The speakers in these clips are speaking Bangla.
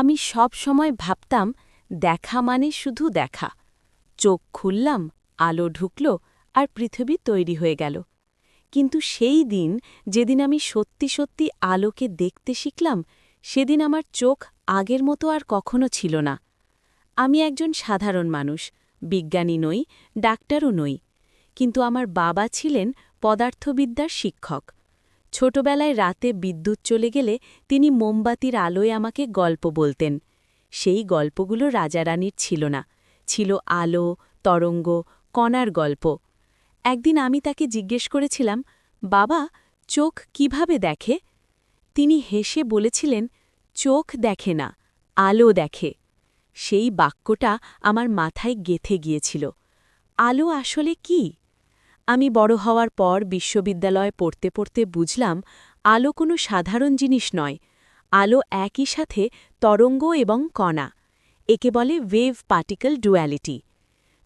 আমি সব সময় ভাবতাম, দেখা মানে শুধু দেখা। চোখ খুললাম, আলো ঢুকল আর পৃথিবী তৈরি হয়ে গেল। কিন্তু সেই দিন, যেদিন আমি সত্যি সত্যি আলোকে দেখতে শিখলাম, সেদিন আমার চোখ আগের মতো আর কখনো ছিল না। আমি একজন সাধারণ মানুষ, বিজ্ঞানী নই, ডাক্তারও নই। কিন্তু আমার বাবা ছিলেন পদার্থবিদ্যার শিক্ষক। ছোটবেলায় রাতে বিদ্যুৎ চলে গেলে তিনি মোমবাতির আলোয় আমাকে গল্প বলতেন। সেই গল্পগুলো রাজারানীর ছিল না। ছিল আলো, তরঙ্গ, কণার গল্প। একদিন আমি তাকে জিজ্ঞেস করেছিলাম, বাবা, চোখ কীভাবে দেখে? তিনি হেসে বলেছিলেন, চোখ দেখে না, আলো দেখে। সেই বাক্যটা আমার মাথায় গেথে গিয়েছিল। আলো আসলে কি? আমি বড় হওয়ার পর বিশ্ববিদ্যালয়ে পড়তে পড়তে বুঝলাম, আলো কোনো সাধারণ জিনিস নয়। আলো একই সাথে তরঙ্গ এবং কণা। একে বলে ওয়েভ পার্টিকেল ডুয়ালিটি।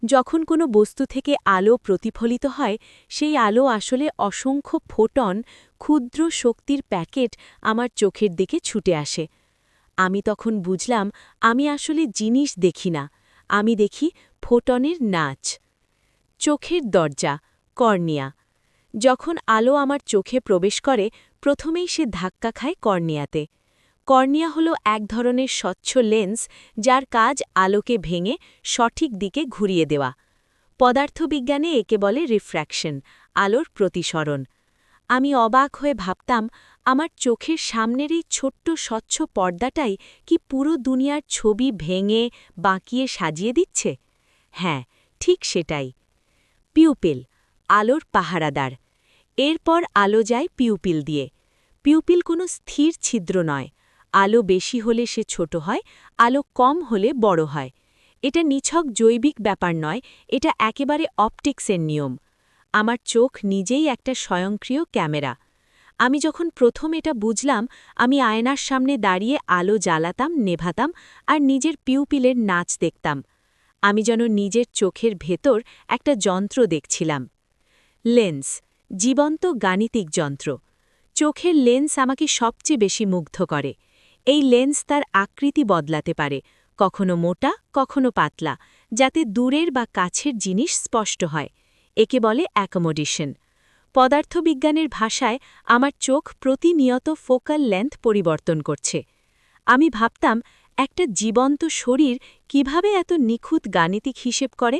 যখন কোনো বস্তু থেকে আলো প্রতিফলিত হয়, সেই আলো আসলে অসংখ্য ফোটন, ক্ষুদ্র শক্তির প্যাকেট আমার চোখের দিকে ছুটে আসে। আমি তখন বুঝলাম, আমি আসলে জিনিস দেখি না। আমি দেখি ফোটনের নাচ। চোখের দরজা। কর্নিয়া। যখন আলো আমার চোখে প্রবেশ করে, প্রথমেই সে ধাক্কা খায় কর্নিয়াতে। কর্নিয়া হল এক ধরনের স্বচ্ছ লেন্স যার কাজ আলোকে ভেঙে সঠিক দিকে ঘুরিয়ে দেওয়া। পদার্থবিজ্ঞানে একে বলে রিফ্র্যাকশন, আলোর প্রতিসরণ। আমি অবাক হয়ে ভাবতাম, আমার চোখের সামনের এই ছোট্ট স্বচ্ছ পর্দাটাই কি পুরো দুনিয়ার ছবি ভেঙে, বাঁকিয়ে সাজিয়ে দিচ্ছে? হ্যাঁ ঠিক সেটাই। পিউপিল আলোর পাহারাদার। এরপর আলো যায় পিউপিল দিয়ে। পিউপিল কোনো স্থির ছিদ্র নয়। আলো বেশি হলে সে ছোট হয়, আলো কম হলে বড় হয়। এটা নিছক জৈবিক ব্যাপার নয়, এটা একেবারে অপটিক্সের নিয়ম। আমার চোখ নিজেই একটা স্বয়ংক্রিয় ক্যামেরা। আমি যখন প্রথম এটা বুঝলাম, আমি আয়নার সামনে দাঁড়িয়ে আলো জ্বালাতাম, নেভাতাম আর নিজের পিউপিলের নাচ দেখতাম। আমি যেন নিজের চোখের ভেতর একটা যন্ত্র দেখছিলাম। লেন্স, জীবন্ত গাণিতিক যন্ত্র। চোখের লেন্স আমাকে সবচেয়ে বেশি মুগ্ধ করে। এই লেন্স তার আকৃতি বদলাতে পারে, কখনো মোটা, কখনো পাতলা, যাতে দূরের বা কাছের জিনিস স্পষ্ট হয়। একে বলে অ্যাকোমোডেশন। পদার্থবিজ্ঞানের ভাষায় আমার চোখ প্রতিনিয়ত ফোকাল লেন্থ পরিবর্তন করছে। আমি ভাবতাম, একটা জীবন্ত শরীর কীভাবে এত নিখুঁত গাণিতিক হিসেব করে?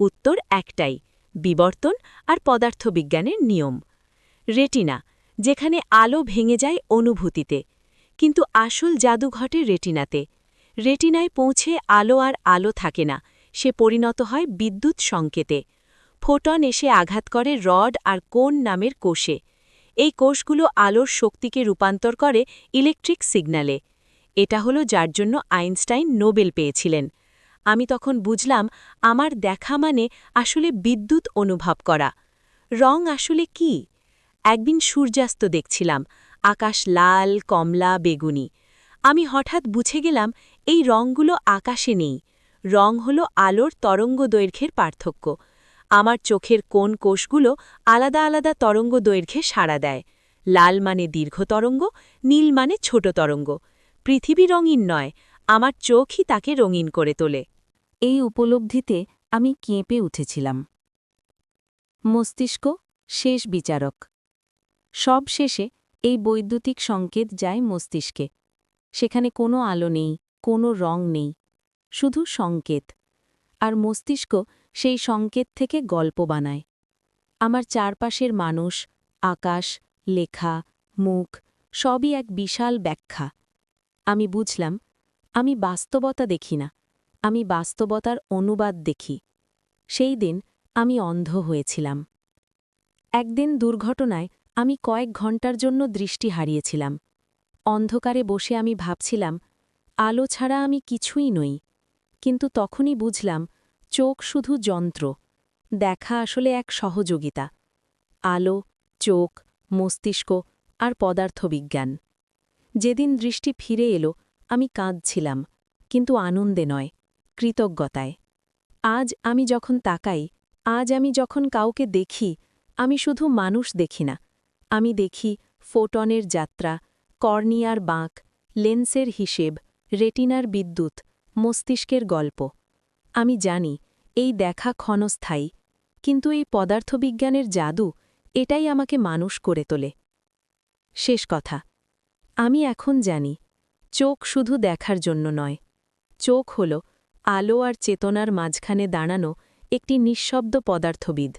উত্তর একটাই বিবর্তন আর পদার্থবিজ্ঞানের নিয়ম। রেটিনা, যেখানে আলো ভেঙে যায় অনুভূতিতে, কিন্তু আসল জাদু ঘটে রেটিনাতে। রেটিনায় পৌঁছে আলো আর আলো থাকে না, সে পরিণত হয় বিদ্যুৎ সংকেতে। ফোটন এসে আঘাত করে রড আর কোন নামের কোষে। এই কোষগুলো আলোর শক্তিকে রূপান্তর করে ইলেকট্রিক সিগন্যালে। এটা হলো যার জন্য আইনস্টাইন নোবেল পেয়েছিলেন। আমি তখন বুঝলাম, আমার দেখা মানে আসলে বিদ্যুৎ অনুভব করা। রং আসলে কি? একদিন সূর্যাস্ত দেখছিলাম, আকাশ লাল, কমলা, বেগুনি। আমি হঠাৎ বুঝে গেলাম, এই রঙগুলো আকাশে নেই। রং হল আলোর তরঙ্গ দৈর্ঘ্যের পার্থক্য। আমার চোখের কোন কোষগুলো আলাদা আলাদা তরঙ্গ দৈর্ঘ্যে সাড়া দেয়। লাল মানে দীর্ঘ তরঙ্গ, নীল মানে ছোট তরঙ্গ। পৃথিবী রঙিন নয়, আমার চোখই তাকে রঙিন করে তোলে। এই উপলব্ধিতে আমি কেঁপে উঠেছিলাম। মস্তিষ্ক শেষ বিচারক। সব শেষে এই বৈদ্যুতিক সংকেত যায় মস্তিষ্কে। সেখানে কোনো আলো নেই, কোনো রং নেই, শুধু সংকেত। আর মস্তিষ্ক সেই সংকেত থেকে গল্প বানায়। আমার চারপাশের মানুষ, আকাশ, লেখা, মুখ, সবই এক বিশাল ব্যাখ্যা। আমি বুঝলাম, আমি বাস্তবতা দেখি না। আমি বাস্তবতার অনুবাদ দেখি। সেই দিন আমি অন্ধ হয়েছিলাম। একদিন দুর্ঘটনায় আমি কয়েক ঘণ্টার জন্য দৃষ্টি হারিয়েছিলাম। অন্ধকারে বসে আমি ভাবছিলাম, আলো ছাড়া আমি কিছুই নই। কিন্তু তখনই বুঝলাম, চোখ শুধু যন্ত্র। দেখা আসলে এক সহযোগিতা। আলো, চোখ, মস্তিষ্ক আর পদার্থবিজ্ঞান। যেদিন দৃষ্টি ফিরে এলো, আমি কাঁদছিলাম, কিন্তু আনন্দে নয়। কৃতজ্ঞতায়। আজ আমি যখন তাকাই, আজ আমি যখন কাউকে দেখি, আমি শুধু মানুষ দেখি না। আমি দেখি ফোটনের যাত্রা, কর্নিয়ার বাঁক, লেন্সের হিসেব, রেটিনার বিদ্যুৎ, মস্তিষ্কের গল্প। আমি জানি, এই দেখা ক্ষণস্থায়ী। কিন্তু এই পদার্থবিজ্ঞানের জাদু, এটাই আমাকে মানুষ করে তোলে। শেষ কথা। আমি এখন জানি, চোখ শুধু দেখার জন্য নয়। চোখ হল আলো আর চেতনার মাঝখানে দাঁড়ানো একটি নিঃশব্দ পদার্থবিদ।